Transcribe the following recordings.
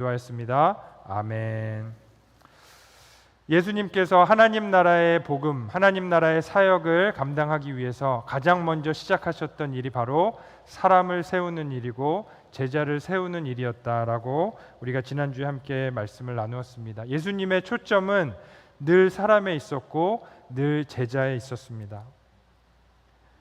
기도하였습니다. 아멘. 예수님께서 하나님 나라의 복음, 하나님 나라의 사역을 감당하기 위해서 가장 먼저 시작하셨던 일이 바로 사람을 세우는 일이고 제자를 세우는 일이었다라고 우리가 지난주에 함께 말씀을 나누었습니다. 예수님의 초점은 늘 사람에 있었고 늘 제자에 있었습니다.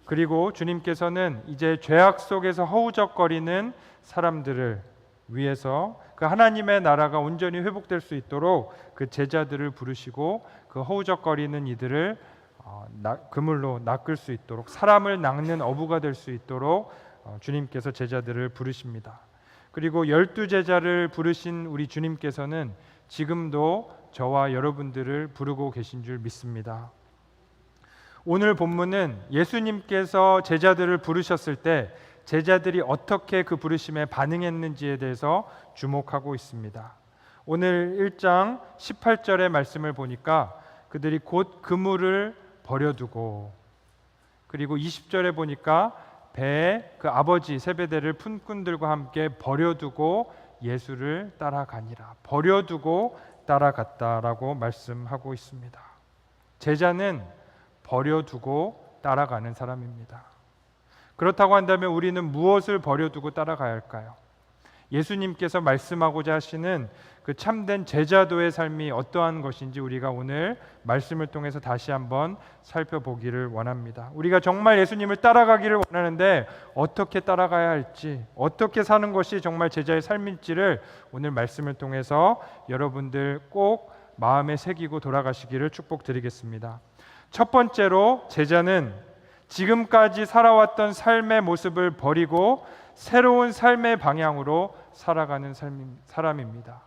그리고 주님께서는 이제 죄악 속에서 허우적거리는 사람들을 위해서 그 하나님의 나라가 온전히 회복될 수 있도록 그 제자들을 부르시고 그 허우적거리는 이들을 어, 나, 그물로 낚을 수 있도록 사람을 낚는 어부가 될 수 있도록 어, 주님께서 제자들을 부르십니다. 그리고 열두 제자를 부르신 우리 주님께서는 지금도 저와 여러분들을 부르고 계신 줄 믿습니다. 오늘 본문은 예수님께서 제자들을 부르셨을 때 제자들이 어떻게 그 부르심에 반응했는지에 대해서 주목하고 있습니다. 오늘 1장 18절의 말씀을 보니까 그들이 곧 그물을 버려두고 그리고 20절에 보니까 배에 그 아버지 세베대를 품꾼들과 함께 버려두고 예수를 따라가니라. 버려두고 따라갔다라고 말씀하고 있습니다. 제자는 버려두고 따라가는 사람입니다. 그렇다고 한다면 우리는 무엇을 버려두고 따라가야 할까요? 예수님께서 말씀하고자 하시는 그 참된 제자도의 삶이 어떠한 것인지 우리가 오늘 말씀을 통해서 다시 한번 살펴보기를 원합니다. 우리가 정말 예수님을 따라가기를 원하는데 어떻게 따라가야 할지, 어떻게 사는 것이 정말 제자의 삶일지를 오늘 말씀을 통해서 여러분들 꼭 마음에 새기고 돌아가시기를 축복드리겠습니다. 첫 번째로 제자는 지금까지 살아왔던 삶의 모습을 버리고 새로운 삶의 방향으로 살아가는 삶, 사람입니다.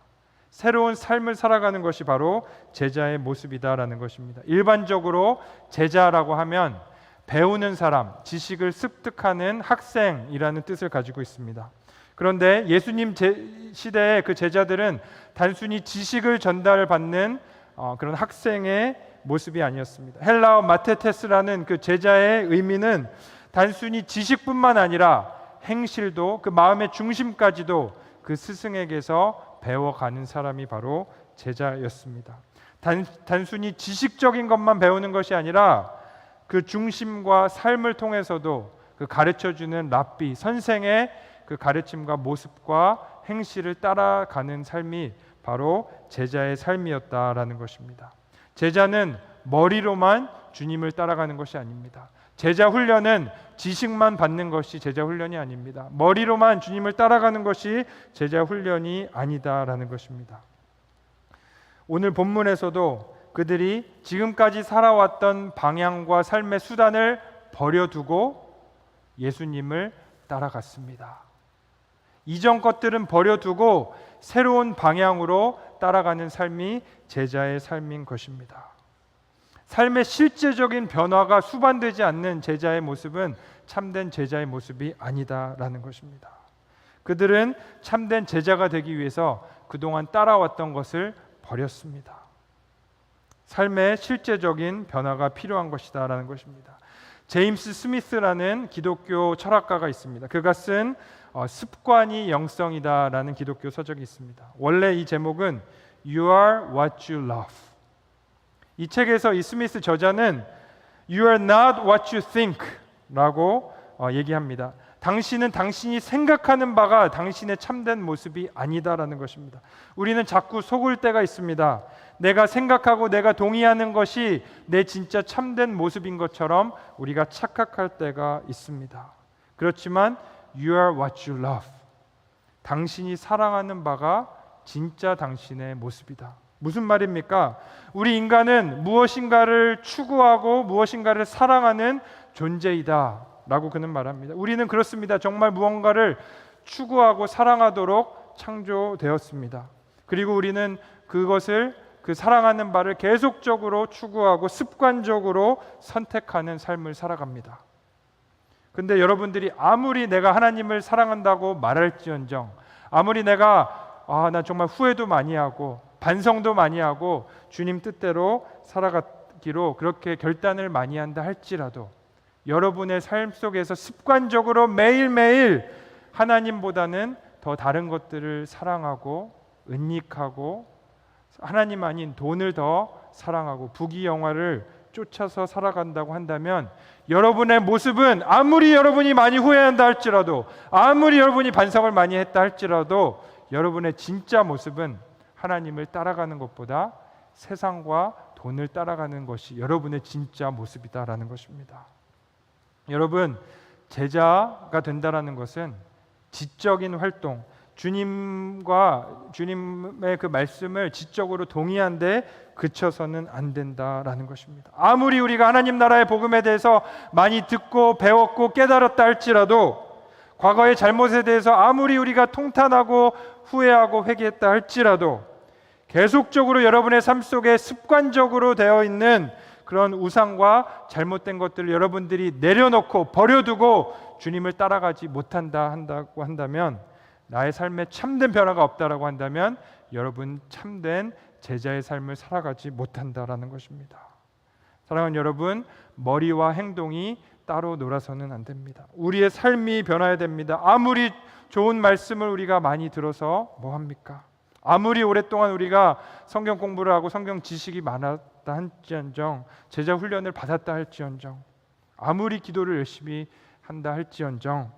새로운 삶을 살아가는 것이 바로 제자의 모습이다라는 것입니다. 일반적으로 제자라고 하면 배우는 사람, 지식을 습득하는 학생이라는 뜻을 가지고 있습니다. 그런데 예수님 시대의 그 제자들은 단순히 지식을 전달받는 어, 그런 학생의 모습이 아니었습니다. 헬라어 마테테스라는 그 제자의 의미는 단순히 지식뿐만 아니라 행실도 그 마음의 중심까지도 그 스승에게서 배워가는 사람이 바로 제자였습니다. 단, 단순히 지식적인 것만 배우는 것이 아니라 그 중심과 삶을 통해서도 그 가르쳐 주는 랍비 선생의 그 가르침과 모습과 행실을 따라가는 삶이 바로 제자의 삶이었다라는 것입니다. 제자는 머리로만 주님을 따라가는 것이 아닙니다. 제자 훈련은 지식만 받는 것이 제자 훈련이 아닙니다. 머리로만 주님을 따라가는 것이 제자 훈련이 아니다라는 것입니다. 오늘 본문에서도 그들이 지금까지 살아왔던 방향과 삶의 수단을 버려두고 예수님을 따라갔습니다. 이전 것들은 버려두고 새로운 방향으로 따라가는 삶이 제자의 삶인 것입니다. 삶의 실제적인 변화가 수반되지 않는 제자의 모습은 참된 제자의 모습이 아니다라는 것입니다. 그들은 참된 제자가 되기 위해서 그동안 따라왔던 것을 버렸습니다. 삶의 실제적인 변화가 필요한 것이다라는 것입니다. 제임스 스미스라는 기독교 철학가가 있습니다. 그가 쓴 어, 습관이 영성이다라는 기독교 서적이 있습니다. 원래 이 제목은 You are what you love. 이 책에서 이 스미스 저자는 You are not what you think라고 어, 얘기합니다. 당신은 당신이 생각하는 바가 당신의 참된 모습이 아니다라는 것입니다. 우리는 자꾸 속을 때가 있습니다. 내가 생각하고 내가 동의하는 것이 내 진짜 참된 모습인 것처럼 우리가 착각할 때가 있습니다. 그렇지만 You are what you love. 당신이 사랑하는 바가 진짜 당신의 모습이다. 무슨 말입니까? 우리 인간은 무엇인가를 추구하고 무엇인가를 사랑하는 존재이다. 라고 그는 말합니다. 우리는 그렇습니다. 정말 무언가를 추구하고 사랑하도록 창조되었습니다. 그리고 우리는 그것을 그 사랑하는 바를 계속적으로 추구하고 습관적으로 선택하는 삶을 살아갑니다. 근데 여러분들이 아무리 내가 하나님을 사랑한다고 말할지언정 아무리 내가 아, 나 정말 후회도 많이 하고 반성도 많이 하고 주님 뜻대로 살아가기로 그렇게 결단을 많이 한다 할지라도 여러분의 삶 속에서 습관적으로 매일매일 하나님보다는 더 다른 것들을 사랑하고 은닉하고 하나님 아닌 돈을 더 사랑하고 부귀 영화를 쫓아서 살아간다고 한다면 여러분의 모습은 아무리 여러분이 많이 후회한다 할지라도 아무리 여러분이 반성을 많이 했다 할지라도 여러분의 진짜 모습은 하나님을 따라가는 것보다 세상과 돈을 따라가는 것이 여러분의 진짜 모습이다라는 것입니다. 여러분 제자가 된다라는 것은 지적인 활동, 주님과 주님의 그 말씀을 지적으로 동의한데 그쳐서는 안 된다라는 것입니다. 아무리 우리가 하나님 나라의 복음에 대해서 많이 듣고 배웠고 깨달았다 할지라도 과거의 잘못에 대해서 아무리 우리가 통탄하고 후회하고 회개했다 할지라도 계속적으로 여러분의 삶 속에 습관적으로 되어 있는 그런 우상과 잘못된 것들을 여러분들이 내려놓고 버려두고 주님을 따라가지 못한다 한다고 한다면 나의 삶에 참된 변화가 없다라고 한다면 여러분 참된 제자의 삶을 살아가지 못한다라는 것입니다. 사랑하는 여러분, 머리와 행동이 따로 놀아서는 안 됩니다. 우리의 삶이 변화해야 됩니다. 아무리 좋은 말씀을 우리가 많이 들어서 뭐 합니까? 아무리 오랫동안 우리가 성경 공부를 하고 성경 지식이 많았다 할지언정 제자 훈련을 받았다 할지언정 아무리 기도를 열심히 한다 할지언정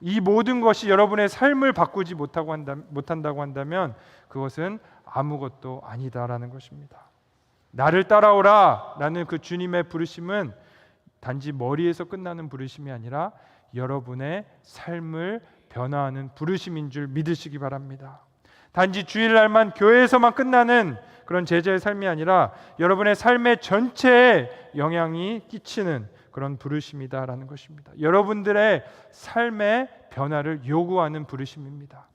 이 모든 것이 여러분의 삶을 바꾸지 못하고 한다, 못한다고 한다면 그것은 아무것도 아니다라는 것입니다. 나를 따라오라 라는 그 주님의 부르심은 단지 머리에서 끝나는 부르심이 아니라 여러분의 삶을 변화하는 부르심인 줄 믿으시기 바랍니다. 단지 주일날만 교회에서만 끝나는 그런 제자의 삶이 아니라 여러분의 삶의 전체에 영향이 끼치는 그런 부르심이다라는 것입니다. 여러분들의 삶의 변화를 요구하는 부르심입니다.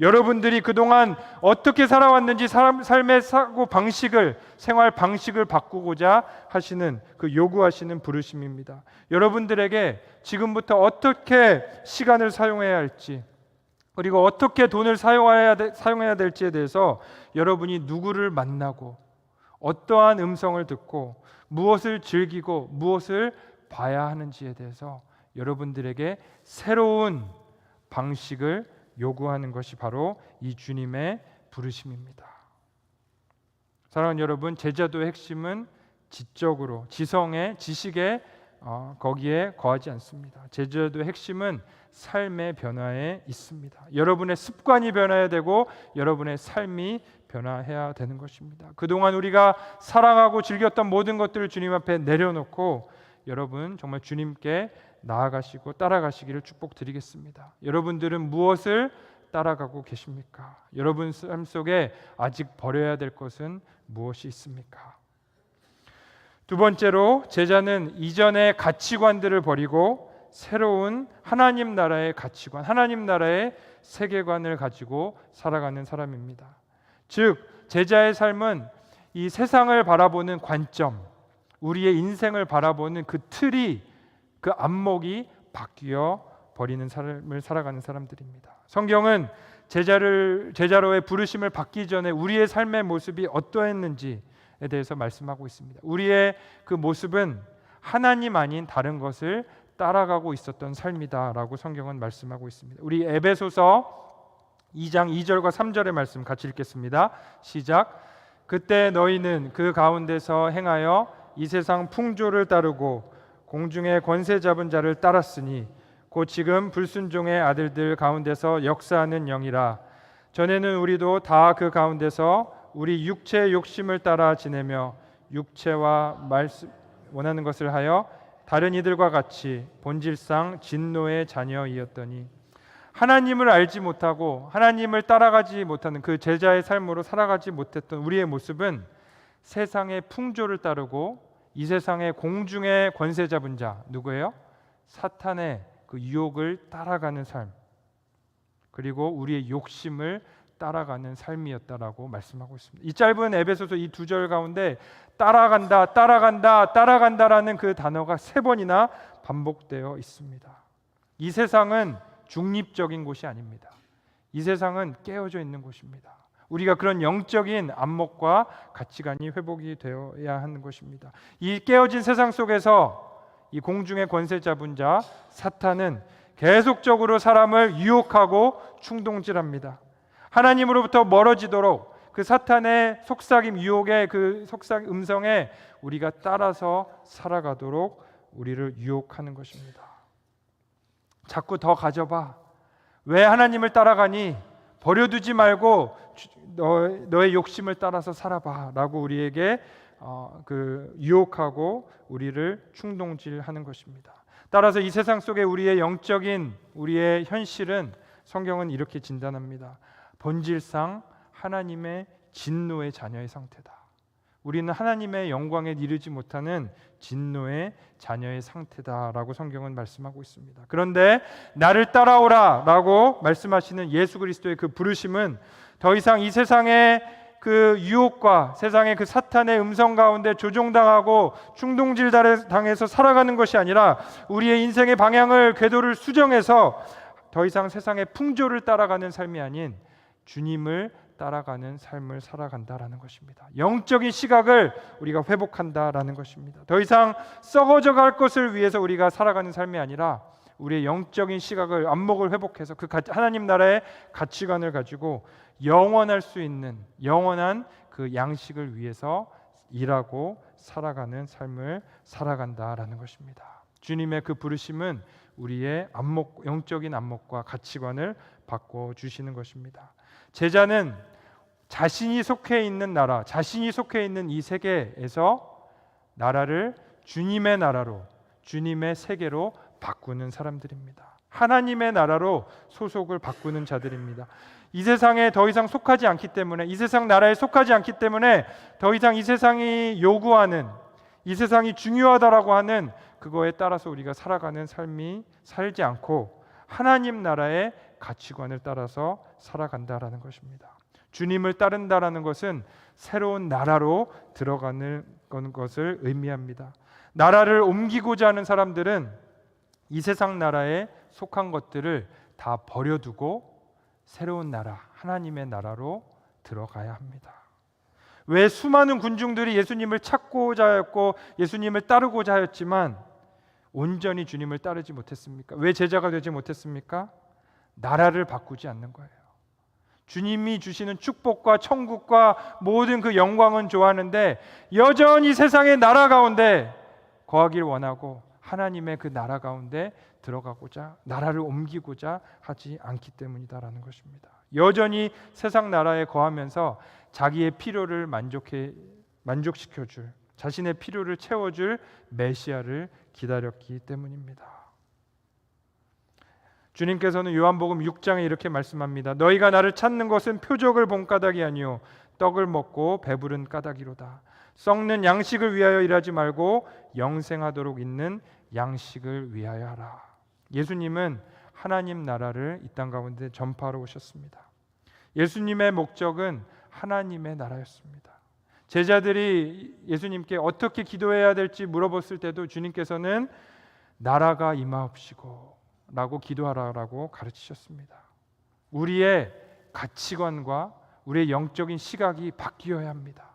여러분들이 그동안 어떻게 살아왔는지 사람, 삶의 사고 방식을 생활 방식을 바꾸고자 하시는 그 요구하시는 부르심입니다. 여러분들에게 지금부터 어떻게 시간을 사용해야 할지 그리고 어떻게 돈을 사용해야, 되, 사용해야 될지에 대해서 여러분이 누구를 만나고 어떠한 음성을 듣고 무엇을 즐기고 무엇을 봐야 하는지에 대해서 여러분들에게 새로운 방식을 요구하는 것이 바로 이 주님의 부르심입니다. 사랑하는 여러분, 제자도의 핵심은 지적으로 지성의 지식에 어, 거기에 거하지 않습니다. 제자도의 핵심은 삶의 변화에 있습니다. 여러분의 습관이 변화해야 되고 여러분의 삶이 변화해야 되는 것입니다. 그동안 우리가 사랑하고 즐겼던 모든 것들을 주님 앞에 내려놓고 여러분 정말 주님께 나아가시고 따라가시기를 축복드리겠습니다. 여러분들은 무엇을 따라가고 계십니까? 여러분 삶 속에 아직 버려야 될 것은 무엇이 있습니까? 두 번째로 제자는 이전의 가치관들을 버리고 새로운 하나님 나라의 가치관, 하나님 나라의 세계관을 가지고 살아가는 사람입니다. 즉 제자의 삶은 이 세상을 바라보는 관점, 우리의 인생을 바라보는 그 틀이 그 안목이 바뀌어 버리는 삶을 살아가는 사람들입니다. 성경은 제자를 제자로의 부르심을 받기 전에 우리의 삶의 모습이 어떠했는지에 대해서 말씀하고 있습니다. 우리의 그 모습은 하나님 아닌 다른 것을 따라가고 있었던 삶이다라고 성경은 말씀하고 있습니다. 우리 에베소서 2장 2절과 3절의 말씀 같이 읽겠습니다. 시작. 그때 너희는 그 가운데서 행하여 이 세상 풍조를 따르고 공중의 권세 잡은 자를 따랐으니 곧 지금 불순종의 아들들 가운데서 역사하는 영이라. 전에는 우리도 다 그 가운데서 우리 육체의 욕심을 따라 지내며 육체와 말씀 원하는 것을 하여 다른 이들과 같이 본질상 진노의 자녀이었더니 하나님을 알지 못하고 하나님을 따라가지 못하는 그 제자의 삶으로 살아가지 못했던 우리의 모습은 세상의 풍조를 따르고 이 세상의 공중의 권세 잡은 자 누구예요? 사탄의 그 유혹을 따라가는 삶. 그리고 우리의 욕심을 따라가는 삶이었다라고 말씀하고 있습니다. 이 짧은 에베소서 이 두 절 가운데 따라간다, 따라간다, 따라간다라는 그 단어가 세 번이나 반복되어 있습니다. 이 세상은 중립적인 곳이 아닙니다. 이 세상은 깨어져 있는 곳입니다. 우리가 그런 영적인 안목과 가치관이 회복이 되어야 하는 것입니다. 이 깨어진 세상 속에서 이 공중의 권세 잡은 자 사탄은 계속적으로 사람을 유혹하고 충동질합니다. 하나님으로부터 멀어지도록 그 사탄의 속삭임 유혹의 그 속삭 음성에 우리가 따라서 살아가도록 우리를 유혹하는 것입니다. 자꾸 더 가져봐. 왜 하나님을 따라가니? 버려두지 말고 주- 너, 너의 욕심을 따라서 살아봐라고 우리에게 어, 그 유혹하고 우리를 충동질하는 것입니다. 따라서 이 세상 속에 우리의 영적인 우리의 현실은 성경은 이렇게 진단합니다. 본질상 하나님의 진노의 자녀의 상태다. 우리는 하나님의 영광에 이르지 못하는 진노의 자녀의 상태다라고 성경은 말씀하고 있습니다. 그런데 나를 따라오라라고 말씀하시는 예수 그리스도의 그 부르심은 더 이상 이 세상의 그 유혹과 세상의 그 사탄의 음성 가운데 조종당하고 충동질 당해서 살아가는 것이 아니라 우리의 인생의 방향을 궤도를 수정해서 더 이상 세상의 풍조를 따라가는 삶이 아닌 주님을 따라가는 삶을 살아간다라는 것입니다. 영적인 시각을 우리가 회복한다라는 것입니다. 더 이상 썩어져 갈 것을 위해서 우리가 살아가는 삶이 아니라 우리의 영적인 시각을 안목을 회복해서 그 가- 하나님 나라의 가치관을 가지고 영원할 수 있는 영원한 그 양식을 위해서 일하고 살아가는 삶을 살아간다라는 것입니다. 주님의 그 부르심은 우리의 안목 영적인 안목과 가치관을 바꿔 주시는 것입니다. 제자는 자신이 속해 있는 나라, 자신이 속해 있는 이 세계에서 나라를 주님의 나라로, 주님의 세계로 바꾸는 사람들입니다. 하나님의 나라로 소속을 바꾸는 자들입니다. 이 세상에 더 이상 속하지 않기 때문에 이 세상 나라에 속하지 않기 때문에 더 이상 이 세상이 요구하는 이 세상이 중요하다라고 하는 그거에 따라서 우리가 살아가는 삶이 살지 않고 하나님 나라의 가치관을 따라서 살아간다라는 것입니다. 주님을 따른다라는 것은 새로운 나라로 들어가는 것을 의미합니다. 나라를 옮기고자 하는 사람들은 이 세상 나라에 속한 것들을 다 버려두고 새로운 나라, 하나님의 나라로 들어가야 합니다. 왜 수많은 군중들이 예수님을 찾고자 하였고 예수님을 따르고자 하였지만 온전히 주님을 따르지 못했습니까? 왜 제자가 되지 못했습니까? 나라를 바꾸지 않는 거예요. 주님이 주시는 축복과 천국과 모든 그 영광은 좋아하는데 여전히 세상의 나라 가운데 거하길 원하고 하나님의 그 나라 가운데 들어가고자 나라를 옮기고자 하지 않기 때문이다라는 것입니다. 여전히 세상 나라에 거하면서 자기의 필요를 만족해 만족시켜 줄 자신의 필요를 채워 줄 메시아를 기다렸기 때문입니다. 주님께서는 요한복음 6장에 이렇게 말씀합니다. 너희가 나를 찾는 것은 표적을 본 까닭이 아니요 떡을 먹고 배부른 까닭이로다. 썩는 양식을 위하여 일하지 말고 영생하도록 있는 양식을 위하여 하라. 예수님은 하나님 나라를 이 땅 가운데 전파하러 오셨습니다. 예수님의 목적은 하나님의 나라였습니다. 제자들이 예수님께 어떻게 기도해야 될지 물어봤을 때도 주님께서는 나라가 임하옵시고 라고 기도하라라고 가르치셨습니다. 우리의 가치관과 우리의 영적인 시각이 바뀌어야 합니다.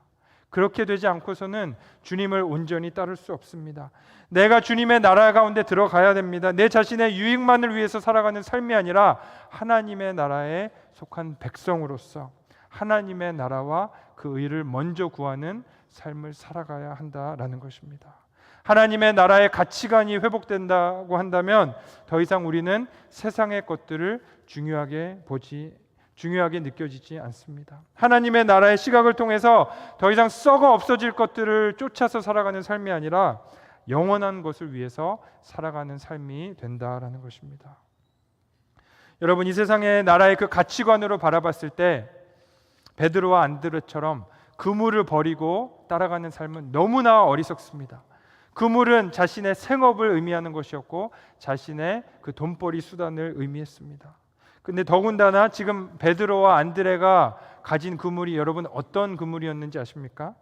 그렇게 되지 않고서는 주님을 온전히 따를 수 없습니다. 내가 주님의 나라 가운데 들어가야 됩니다. 내 자신의 유익만을 위해서 살아가는 삶이 아니라 하나님의 나라에 속한 백성으로서 하나님의 나라와 그 의를 먼저 구하는 삶을 살아가야 한다라는 것입니다. 하나님의 나라의 가치관이 회복된다고 한다면 더 이상 우리는 세상의 것들을 중요하게 보지 중요하게 느껴지지 않습니다. 하나님의 나라의 시각을 통해서 더 이상 썩어 없어질 것들을 쫓아서 살아가는 삶이 아니라 영원한 것을 위해서 살아가는 삶이 된다라는 것입니다. 여러분 이 세상의 나라의 그 가치관으로 바라봤을 때 베드로와 안드레처럼 그물을 버리고 따라가는 삶은 너무나 어리석습니다. 그물은 자신의 생업을 의미하는 것이었고 자신의 그 돈벌이 수단을 의미했습니다. 근데 더군다나 지금 베드로와 안드레가 가진 그물이 여러분 어떤 그물이었는지 아십니까?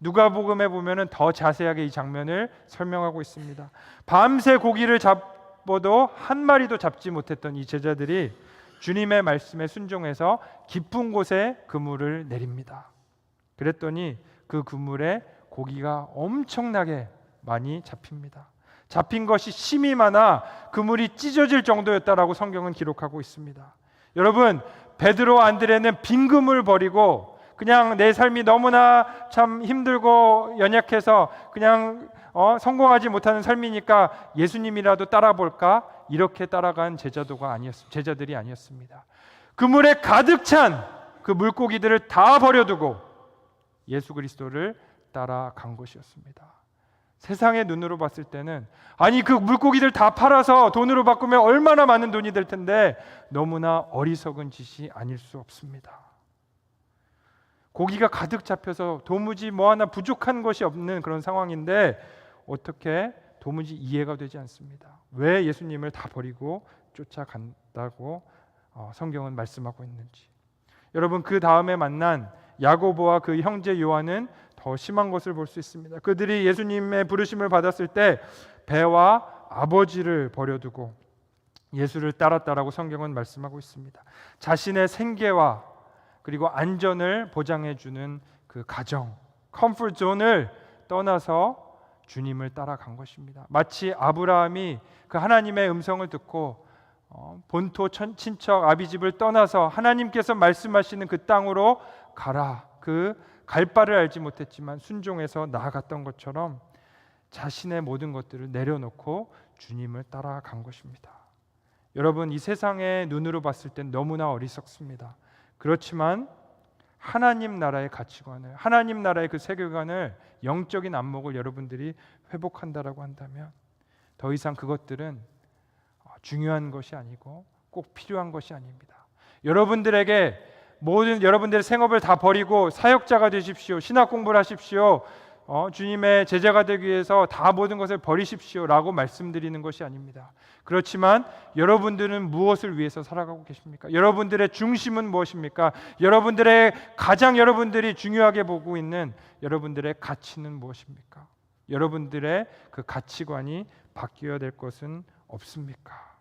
누가복음에 보면은 더 자세하게 이 장면을 설명하고 있습니다. 밤새 고기를 잡아도 한 마리도 잡지 못했던 이 제자들이 주님의 말씀에 순종해서 깊은 곳에 그물을 내립니다. 그랬더니 그 그물에 고기가 엄청나게 많이 잡힙니다. 잡힌 것이 심이 많아 그물이 찢어질 정도였다라고 성경은 기록하고 있습니다. 여러분 베드로 안드레는 빈금을 버리고 그냥 내 삶이 너무나 참 힘들고 연약해서 그냥 어, 성공하지 못하는 삶이니까 예수님이라도 따라 볼까 이렇게 따라간 제자도가 아니었 제자들이 아니었습니다. 그 물에 가득 찬 그 물고기들을 다 버려두고 예수 그리스도를 따라간 것이었습니다. 세상의 눈으로 봤을 때는 아니 그 물고기들 다 팔아서 돈으로 바꾸면 얼마나 많은 돈이 될 텐데 너무나 어리석은 짓이 아닐 수 없습니다. 고기가 가득 잡혀서 도무지 뭐 하나 부족한 것이 없는 그런 상황인데 어떻게 도무지 이해가 되지 않습니다. 왜 예수님을 다 버리고 쫓아간다고 어, 성경은 말씀하고 있는지. 여러분 그 다음에 만난 야고보와 그 형제 요한은 더 심한 것을 볼 수 있습니다. 그들이 예수님의 부르심을 받았을 때 배와 아버지를 버려두고 예수를 따랐다라고 성경은 말씀하고 있습니다. 자신의 생계와 그리고 안전을 보장해 주는 그 가정, 컴포트 존을 떠나서 주님을 따라간 것입니다. 마치 아브라함이 그 하나님의 음성을 듣고 어, 본토 천, 친척 아비집을 떠나서 하나님께서 말씀하시는 그 땅으로 가라. 그 갈 바를 알지 못했지만 순종해서 나아갔던 것처럼 자신의 모든 것들을 내려놓고 주님을 따라간 것입니다. 여러분 이 세상의 눈으로 봤을 땐 너무나 어리석습니다. 그렇지만 하나님 나라의 가치관을 하나님 나라의 그 세계관을 영적인 안목을 여러분들이 회복한다라고 한다면 더 이상 그것들은 어, 중요한 것이 아니고 꼭 필요한 것이 아닙니다. 여러분들에게 모든 여러분들의 생업을 다 버리고 사역자가 되십시오. 신학 공부를 하십시오. 어, 주님의 제자가 되기 위해서 다 모든 것을 버리십시오라고 말씀드리는 것이 아닙니다. 그렇지만 여러분들은 무엇을 위해서 살아가고 계십니까? 여러분들의 중심은 무엇입니까? 여러분들의 가장 여러분들이 중요하게 보고 있는 여러분들의 가치는 무엇입니까? 여러분들의 그 가치관이 바뀌어야 될 것은 없습니까?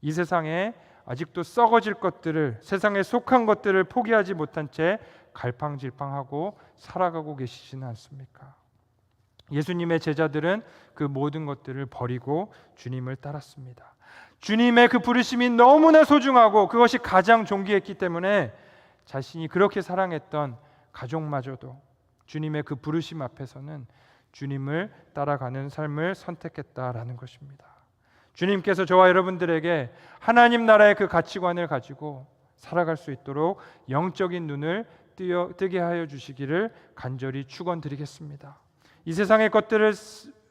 이 세상에 아직도 썩어질 것들을 세상에 속한 것들을 포기하지 못한 채 갈팡질팡하고 살아가고 계시지는 않습니까? 예수님의 제자들은 그 모든 것들을 버리고 주님을 따랐습니다. 주님의 그 부르심이 너무나 소중하고 그것이 가장 존귀했기 때문에 자신이 그렇게 사랑했던 가족마저도 주님의 그 부르심 앞에서는 주님을 따라가는 삶을 선택했다라는 것입니다. 주님께서 저와 여러분들에게 하나님 나라의 그 가치관을 가지고 살아갈 수 있도록 영적인 눈을 뜨여, 뜨게 하여 주시기를 간절히 축원드리겠습니다. 이 세상의 것들을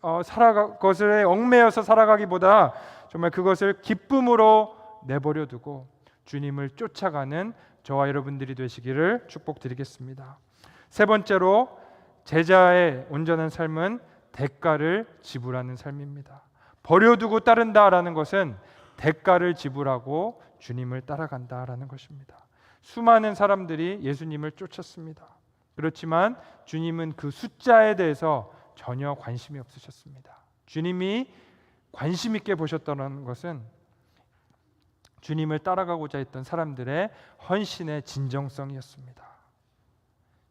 어, 살아가 것에 얽매여서 살아가기보다 정말 그것을 기쁨으로 내버려 두고 주님을 쫓아가는 저와 여러분들이 되시기를 축복드리겠습니다. 세 번째로 제자의 온전한 삶은 대가를 지불하는 삶입니다. 버려두고 따른다라는 것은 대가를 지불하고 주님을 따라간다라는 것입니다. 수많은 사람들이 예수님을 쫓았습니다. 그렇지만 주님은 그 숫자에 대해서 전혀 관심이 없으셨습니다. 주님이 관심 있게 보셨다는 것은 주님을 따라가고자 했던 사람들의 헌신의 진정성이었습니다.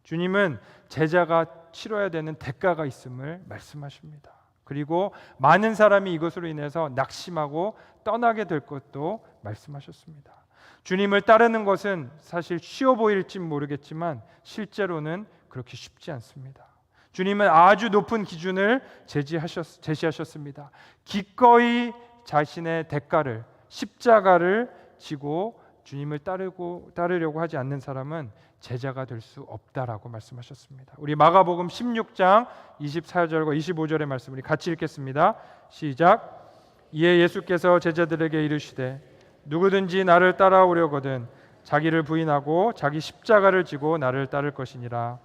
주님은 제자가 치러야 되는 대가가 있음을 말씀하십니다. 그리고 많은 사람이 이것으로 인해서 낙심하고 떠나게 될 것도 말씀하셨습니다. 주님을 따르는 것은 사실 쉬워 보일지 모르겠지만 실제로는 그렇게 쉽지 않습니다. 주님은 아주 높은 기준을 제시하셨, 제시하셨습니다. 기꺼이 자신의 대가를 십자가를 지고 주님을 따르고 따르려고 하지 않는 사람은 제자가 될 수 없다라고 말씀하셨습니다. 우리 마가복음 16장 24절과 25절의 말씀 우리 같이 읽겠습니다. 시작. 이에 예수께서 제자들에게 이르시되 누구든지 나를 따라오려거든 자기를 부인하고 자기 십자가를 지고 나를 따를 것이니라.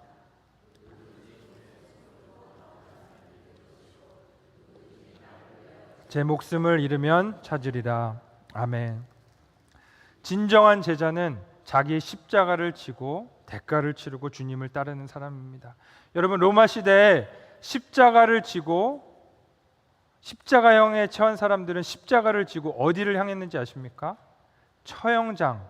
제 목숨을 잃으면 찾으리라. 아멘. 진정한 제자는 자기의 십자가를 지고 대가를 치르고 주님을 따르는 사람입니다. 여러분 로마 시대에 십자가를 지고 십자가형에 처한 사람들은 십자가를 지고 어디를 향했는지 아십니까? 처형장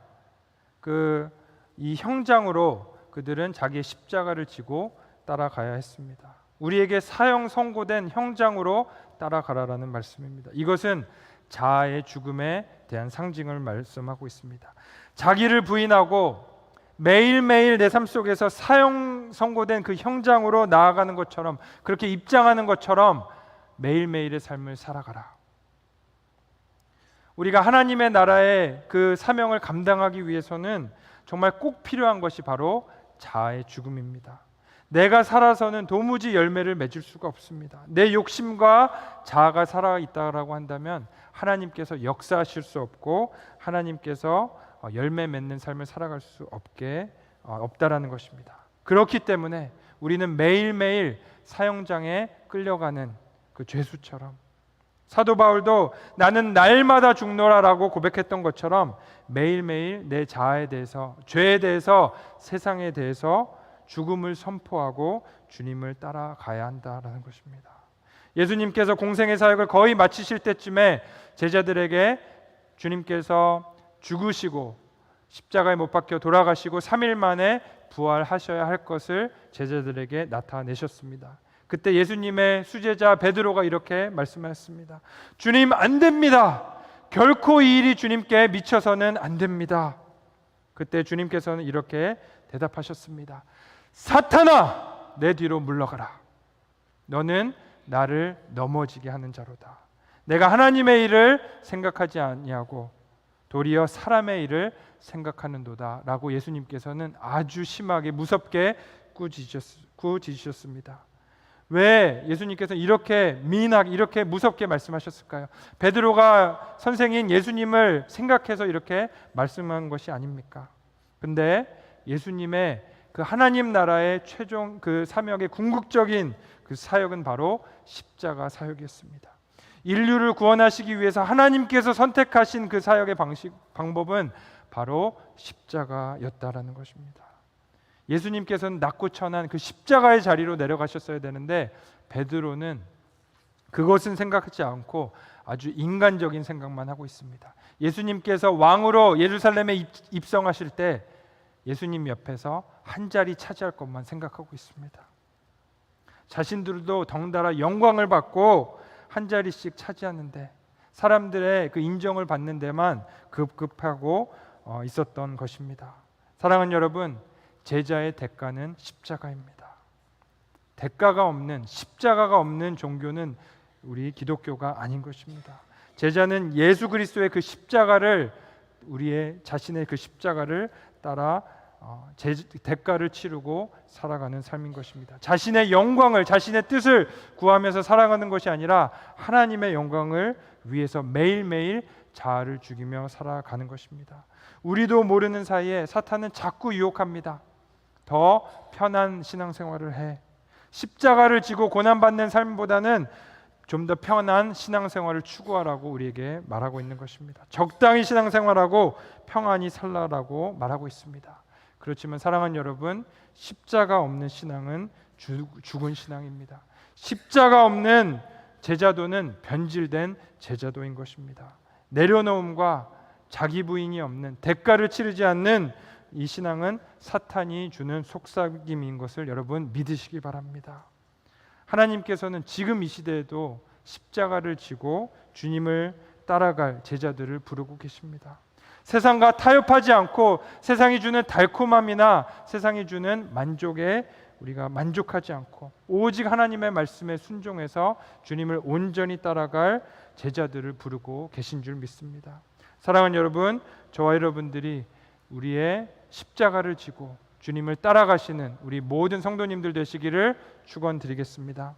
그 이 형장으로 그들은 자기의 십자가를 지고 따라가야 했습니다. 우리에게 사형 선고된 형장으로 따라가라라는 말씀입니다. 이것은 자아의 죽음에 대한 상징을 말씀하고 있습니다. 자기를 부인하고 매일매일 내 삶 속에서 사형 선고된 그 형장으로 나아가는 것처럼 그렇게 입장하는 것처럼 매일매일의 삶을 살아가라. 우리가 하나님의 나라의 그 사명을 감당하기 위해서는 정말 꼭 필요한 것이 바로 자아의 죽음입니다. 내가 살아서는 도무지 열매를 맺을 수가 없습니다. 내 욕심과 자아가 살아 있다라고 한다면 하나님께서 역사하실 수 없고 하나님께서 어, 열매 맺는 삶을 살아갈 수 없게 어, 없다라는 것입니다. 그렇기 때문에 우리는 매일매일 사형장에 끌려가는 그 죄수처럼 사도 바울도 나는 날마다 죽노라라고 고백했던 것처럼 매일매일 내 자아에 대해서 죄에 대해서 세상에 대해서 죽음을 선포하고 주님을 따라가야 한다라는 것입니다. 예수님께서 공생의 사역을 거의 마치실 때쯤에 제자들에게 주님께서 죽으시고 십자가에 못 박혀 돌아가시고 3일 만에 부활하셔야 할 것을 제자들에게 나타내셨습니다. 그때 예수님의 수제자 베드로가 이렇게 말씀하셨습니다. 주님 안 됩니다. 결코 이 일이 주님께 미쳐서는 안 됩니다. 그때 주님께서는 이렇게 대답하셨습니다. 사탄아 내 뒤로 물러가라. 너는 나를 넘어지게 하는 자로다. 내가 하나님의 일을 생각하지 아니하고 도리어 사람의 일을 생각하는도다라고 예수님께서는 아주 심하게 무섭게 꾸짖으셨습니다. 왜 예수님께서 이렇게 미인하게 이렇게 무섭게 말씀하셨을까요? 베드로가 선생인 예수님을 생각해서 이렇게 말씀한 것이 아닙니까? 근데 예수님의 그 하나님 나라의 최종 그 사명의 궁극적인 그 사역은 바로 십자가 사역이었습니다. 인류를 구원하시기 위해서 하나님께서 선택하신 그 사역의 방식 방법은 바로 십자가였다라는 것입니다. 예수님께서는 낮고 천한 그 십자가의 자리로 내려가셨어야 되는데 베드로는 그것은 생각하지 않고 아주 인간적인 생각만 하고 있습니다. 예수님께서 왕으로 예루살렘에 입성하실 때 예수님 옆에서 한 자리 차지할 것만 생각하고 있습니다. 자신들도 덩달아 영광을 받고 한 자리씩 차지하는데 사람들의 그 인정을 받는 데만 급급하고 어, 있었던 것입니다. 사랑하는 여러분, 제자의 대가는 십자가입니다. 대가가 없는 십자가가 없는 종교는 우리 기독교가 아닌 것입니다. 제자는 예수 그리스도의 그 십자가를 우리의 자신의 그 십자가를 따라 어, 제, 대가를 치르고 살아가는 삶인 것입니다. 자신의 영광을 자신의 뜻을 구하면서 살아가는 것이 아니라 하나님의 영광을 위해서 매일매일 자아를 죽이며 살아가는 것입니다. 우리도 모르는 사이에 사탄은 자꾸 유혹합니다. 더 편한 신앙생활을 해. 십자가를 지고 고난받는 삶보다는 좀 더 편한 신앙생활을 추구하라고 우리에게 말하고 있는 것입니다. 적당히 신앙생활하고 평안히 살라라고 말하고 있습니다. 그렇지만 사랑하는 여러분, 십자가 없는 신앙은 죽은 신앙입니다. 십자가 없는 제자도는 변질된 제자도인 것입니다. 내려놓음과 자기 부인이 없는 대가를 치르지 않는 이 신앙은 사탄이 주는 속삭임인 것을 여러분 믿으시기 바랍니다. 하나님께서는 지금 이 시대에도 십자가를 지고 주님을 따라갈 제자들을 부르고 계십니다. 세상과 타협하지 않고 세상이 주는 달콤함이나 세상이 주는 만족에 우리가 만족하지 않고 오직 하나님의 말씀에 순종해서 주님을 온전히 따라갈 제자들을 부르고 계신 줄 믿습니다. 사랑하는 여러분, 저와 여러분들이 우리의 십자가를 지고 주님을 따라가시는 우리 모든 성도님들 되시기를 축원드리겠습니다.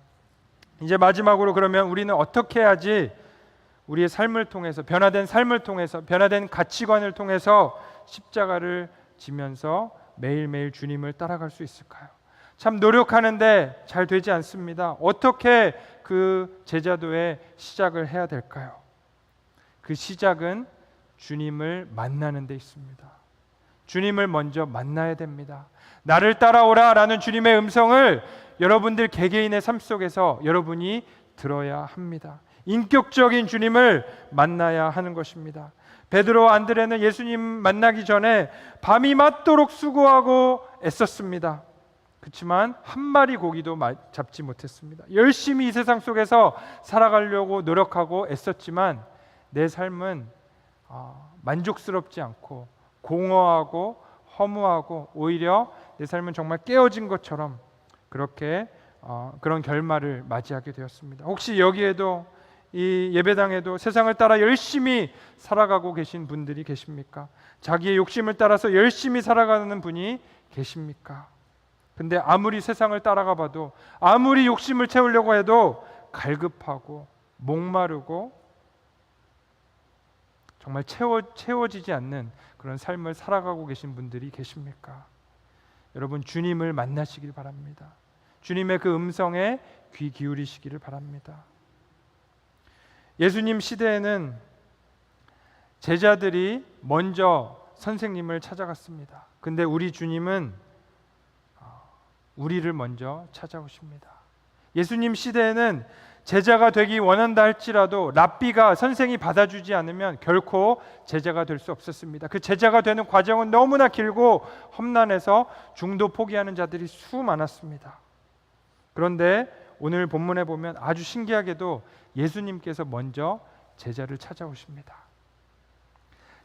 이제 마지막으로 그러면 우리는 어떻게 해야지 우리의 삶을 통해서 변화된 삶을 통해서 변화된 가치관을 통해서 십자가를 지면서 매일매일 주님을 따라갈 수 있을까요? 참 노력하는데 잘 되지 않습니다. 어떻게 그 제자도의 시작을 해야 될까요? 그 시작은 주님을 만나는 데 있습니다. 주님을 먼저 만나야 됩니다. 나를 따라오라 라는 주님의 음성을 여러분들 개개인의 삶 속에서 여러분이 들어야 합니다. 인격적인 주님을 만나야 하는 것입니다. 베드로 안드레는 예수님 만나기 전에 밤이 맞도록 수고하고 애썼습니다. 그렇지만 한 마리 고기도 잡지 못했습니다. 열심히 이 세상 속에서 살아가려고 노력하고 애썼지만 내 삶은 어, 만족스럽지 않고 공허하고 허무하고 오히려 내 삶은 정말 깨어진 것처럼 그렇게 어, 그런 결말을 맞이하게 되었습니다. 혹시 여기에도 이 예배당에도 세상을 따라 열심히 살아가고 계신 분들이 계십니까? 자기의 욕심을 따라서 열심히 살아가는 분이 계십니까? 근데 아무리 세상을 따라가 봐도 아무리 욕심을 채우려고 해도 갈급하고 목마르고 정말 채워 채워지지 않는 그런 삶을 살아가고 계신 분들이 계십니까? 여러분 주님을 만나시길 바랍니다. 주님의 그 음성에 귀 기울이시기를 바랍니다. 예수님 시대에는 제자들이 먼저 선생님을 찾아갔습니다. 근데 우리 주님은 어, 우리를 먼저 찾아오십니다. 예수님 시대에는 제자가 되기 원한다 할지라도 랍비가 선생이 받아주지 않으면 결코 제자가 될 수 없었습니다. 그 제자가 되는 과정은 너무나 길고 험난해서 중도 포기하는 자들이 수 많았습니다. 그런데 오늘 본문에 보면 아주 신기하게도 예수님께서 먼저 제자를 찾아오십니다.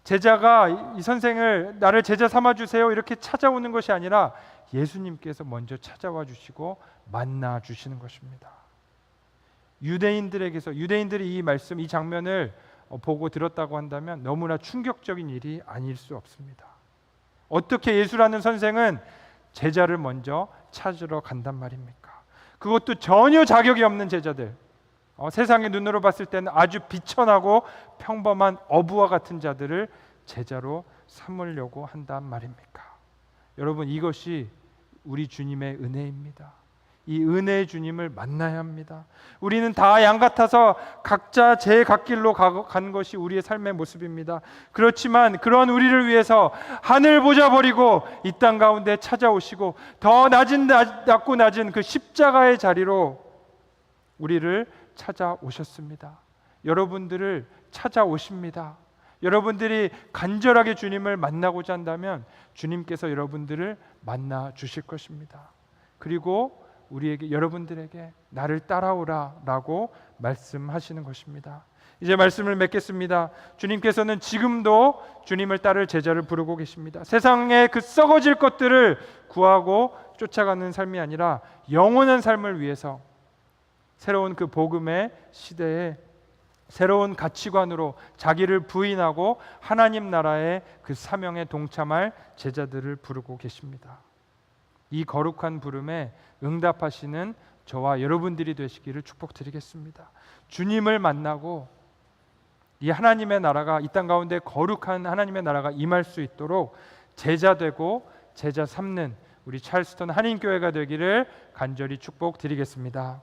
제자가 이- 이 선생을 나를 제자 삼아 주세요 이렇게 찾아오는 것이 아니라 예수님께서 먼저 찾아와 주시고 만나 주시는 것입니다. 유대인들에게서 유대인들이 이 말씀 이 장면을 어, 보고 들었다고 한다면 너무나 충격적인 일이 아닐 수 없습니다. 어떻게 예수라는 선생은 제자를 먼저 찾으러 간단 말입니까? 그것도 전혀 자격이 없는 제자들. 어, 세상의 눈으로 봤을 때는 아주 비천하고 평범한 어부와 같은 자들을 제자로 삼으려고 한단 말입니까? 여러분 이것이 우리 주님의 은혜입니다. 이 은혜의 주님을 만나야 합니다. 우리는 다 양 같아서 각자 제 갓길로 가- 간 것이 우리의 삶의 모습입니다. 그렇지만 그런 우리를 위해서 하늘 보자 버리고 이 땅 가운데 찾아오시고 더 낮은 낮- 낮고 낮은 그 십자가의 자리로 우리를 찾아오셨습니다. 여러분들을 찾아오십니다. 여러분들이 간절하게 주님을 만나고자 한다면 주님께서 여러분들을 만나 주실 것입니다. 그리고 우리에게 여러분들에게 나를 따라오라라고 말씀하시는 것입니다. 이제 말씀을 맺겠습니다. 주님께서는 지금도 주님을 따를 제자를 부르고 계십니다. 세상의 그 썩어질 것들을 구하고 쫓아가는 삶이 아니라 영원한 삶을 위해서 새로운 그 복음의 시대에 새로운 가치관으로 자기를 부인하고 하나님 나라의 그 사명에 동참할 제자들을 부르고 계십니다. 이 거룩한 부름에 응답하시는 저와 여러분들이 되시기를 축복드리겠습니다. 주님을 만나고 이 하나님의 나라가 이 땅 가운데 거룩한 하나님의 나라가 임할 수 있도록 제자 되고 제자 삼는 우리 찰스턴 한인 교회가 되기를 간절히 축복드리겠습니다.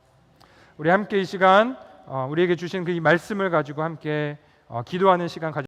우리 함께 이 시간 어, 우리에게 주신 그이 말씀을 가지고 함께 어, 기도하는 시간 가져.